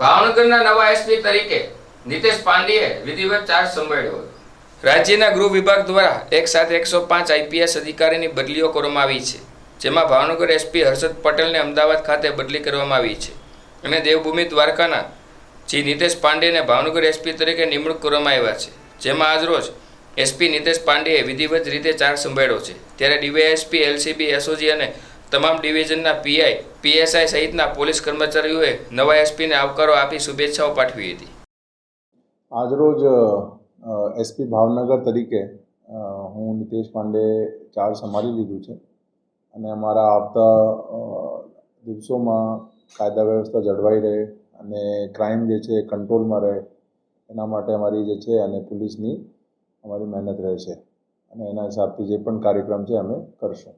ભાવનગરના નવા એસપી તરીકે નીતેશ પાંડેએ વિધિવત ચાર્જ સંભાળ્યો હતો. રાજ્યના ગૃહ વિભાગ દ્વારા એક સાથે એકસો પાંચ આઈપીએસ અધિકારીની બદલીઓ કરવામાં આવી છે, જેમાં ભાવનગર એસપી હર્ષદ પટેલને અમદાવાદ ખાતે બદલી કરવામાં આવી છે. અને દેવભૂમિ દ્વારકાના જી નીતેશ પાંડેને ભાવનગર એસપી તરીકે નિમણૂક કરવામાં આવ્યા છે, જેમાં આજરોજ એસપી નીતેશ પાંડેએ વિધિવત રીતે ચાર્જ સંભાળ્યો છે. ત્યારે ડીવાયએસપી એલસીબી એસઓજી અને તમામ ડિવિઝનના પીઆઈ, પીએસઆઈ સહિતના પોલીસ કર્મચારીઓએ નવા એસપીને આવકારો આપી શુભેચ્છાઓ પાઠવી હતી. આજરોજ એસપી ભાવનગર તરીકે હું નિતેશ પાંડે ચાર્જ સંભાળી લીધું છે. અને અમારા આવતા દિવસોમાં કાયદા વ્યવસ્થા જળવાઈ રહે અને ક્રાઇમ જે છે કંટ્રોલમાં રહે, એના માટે અમારી જે છે અને પોલીસની અમારી મહેનત રહેશે અને એના હિસાબથી જે પણ કાર્યક્રમ છે અમે કરશું.